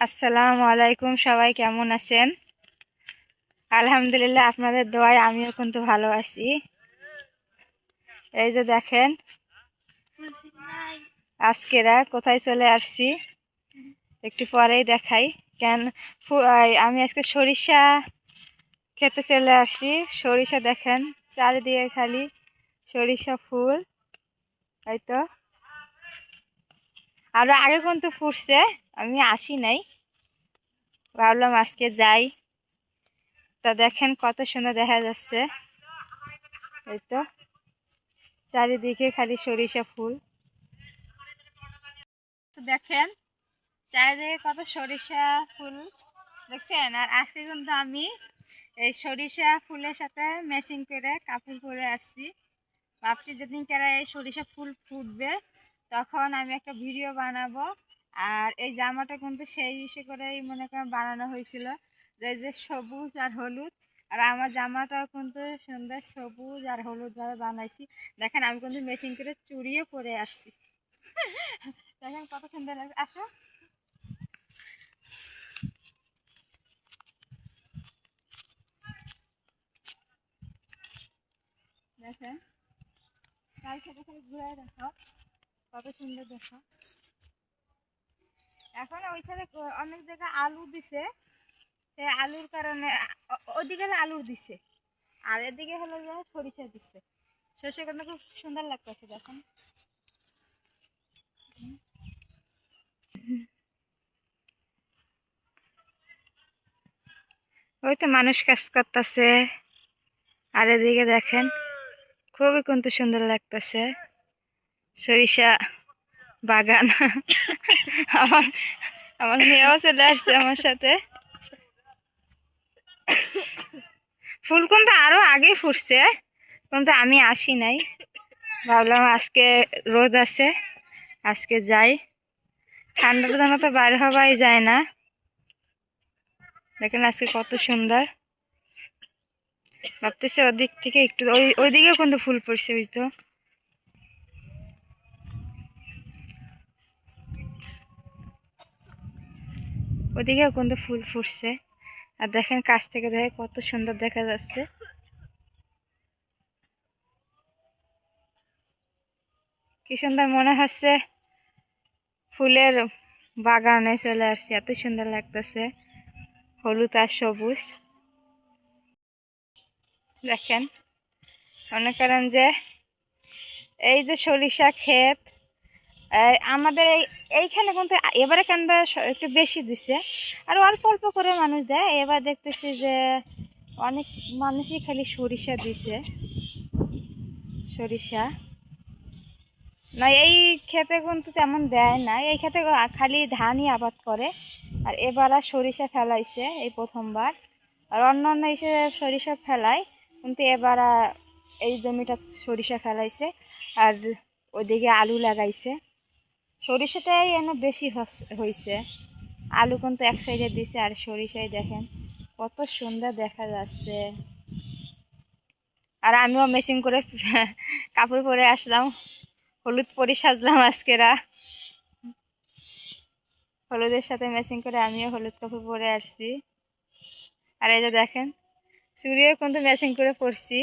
আসসালামু আলাইকুম, সবাই কেমন আছেন? আলহামদুলিল্লাহ আপনাদের দোয়ায় আমিও কিন্তু ভালো আছি। এই যে দেখেন, আজকেরা কোথায় চলে আসছি? একটু পরেই দেখাই। কেন আমি আজকে সরিষা খেতে চলে আসছি। সরিষা দেখেন, চারিদিকে খালি সরিষা ফুল, এই তো। আরও আগে কিন্তু ফুটছে, আমি আসি নাই। ভাবলাম আজকে যাই। তা দেখেন কত সুন্দর দেখা যাচ্ছে। এই তো, চারিদিকে খালি সরিষা ফুল। দেখেন, চারিদিকে কত সরিষা ফুল, দেখছেন? আর আজকে কিন্তু আমি এই সরিষা ফুলের সাথে ম্যাচিং করে কাপড় পরে আসছি। ভাবছি যেদিন কেরা এই সরিষা ফুল ফুটবে তখন আমি একটা ভিডিও বানাবো। আর এই জামাটা কিন্তু সেই ইসে করেই মনে করেন বানানো হয়েছিল। যে যে সবুজ আর হলুদ। আর আমার জামাটাও কিন্তু সুন্দর সবুজ আর হলুদ ভাবে বানাইছি। দেখেন, আমি কিন্তু মেশিন করে চুড়িয়ে পরে আসছি। দেখেন কত সুন্দর লাগছে। আসো। দেখেন। কাল খালি ঘুরে দেখো কত সুন্দর দেখো। এখন ওই অনেক জায়গায় আলু দিছে। সে আলুর কারণে ওদিকে আলুর দিছে। আর এদিকে হলো যে সরিষা দিছে। সরষে কিন্তু খুব সুন্দর লাগতেছে দেখুন। ওই তো মানুষ কাজ করতেছে। আর এদিকে দেখেন, খুবই কিন্তু সুন্দর লাগতেছে। সরিষা বাগান। আমার আমার মেয়েও চলে আসছে আমার সাথে। ফুল কিন্তু আরও আগে ফুটছে, কিন্তু আমি আসি নাই। ভাবলাম আজকে রোদ আছে, আজকে যাই। ঠান্ডার জন্য তো বাইরে হওয়াই যায় না। দেখেন আজকে কত সুন্দর। ভাবতেছে ওদিক থেকে একটু, ওই, ওইদিকেও কিন্তু ফুল পড়ছে, ওই তো। ওদিকেও কিন্তু ফুল ফুটছে। আর দেখেন কাছ থেকে দেখে কত সুন্দর দেখা যাচ্ছে। কি সুন্দর মনে হচ্ছে ফুলের বাগানে চলে আসছে, এত সুন্দর লাগতেছে। হলুদ আর সবুজ। দেখেন, মনে করেন যে এই যে সরিষা ক্ষেত আমাদের এই, এইখানে কিন্তু এবারে কেনবা একটু বেশি দিছে। আর অল্প অল্প করে মানুষ দেয়। এবার দেখতেছি যে অনেক মানুষই খালি সরিষা দিছে। সরিষা। না, এই ক্ষেতে কিন্তু তেমন দেয় না। এই ক্ষেতে খালি ধানই আবাদ করে। আর এবার আর সরিষা ফেলাইছে এই প্রথমবার। আর অন্য অন্য এসে সরিষা ফেলায়। কিন্তু এবার এই জমিটা সরিষা ফেলাইছে। আর ওইদিকে আলু লাগাইছে। সরিষাটাই এনে বেশি হইছে। আলু কিন্তু এক সাইডে দিছে আর সরিষাই দেখেন, কত সুন্দর দেখা যাচ্ছে। আর আমিও মেশিন করে কাপড় পরে আসলাম, হলুদ পরে সাজলাম আজকেরা হলুদের সাথে ম্যাচিং করে আমিও হলুদ কাপড় পরে আসছি। আর এই যে দেখেন, চুড়িও কিন্তু ম্যাচিং করে পরছি।